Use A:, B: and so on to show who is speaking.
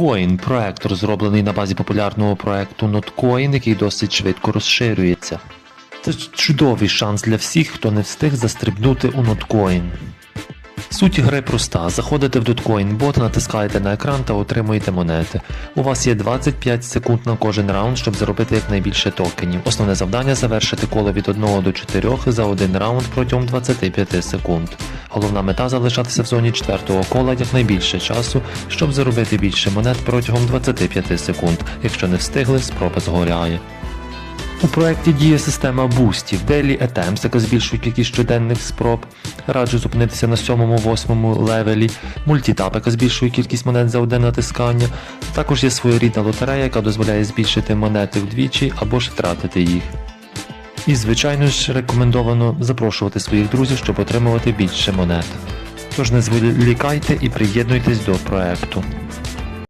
A: Notcoin – проект, розроблений на базі популярного проекту Notcoin, який досить швидко розширюється. Це чудовий шанс для всіх, хто не встиг застрибнути у Notcoin. Суть гри проста. Заходите в Dotcoin бот, натискаєте на екран та отримуєте монети. У вас є 25 секунд на кожен раунд, щоб заробити якнайбільше токенів. Основне завдання завершити коло від 1 до 4 за один раунд протягом 25 секунд. Головна мета залишатися в зоні 4 кола якнайбільше часу, щоб заробити більше монет протягом 25 секунд. Якщо не встигли, спроба згоряє. У проєкті діє система бустів, Daily Attempts, яка збільшує кількість щоденних спроб. Раджу зупинитися на 7-8 левелі, мультітап, яка збільшує кількість монет за одне натискання. Також є своєрідна лотерея, яка дозволяє збільшити монети вдвічі або ж втратити їх. І, звичайно ж, рекомендовано запрошувати своїх друзів, щоб отримувати більше монет. Тож не зволікайте і приєднуйтесь до проекту.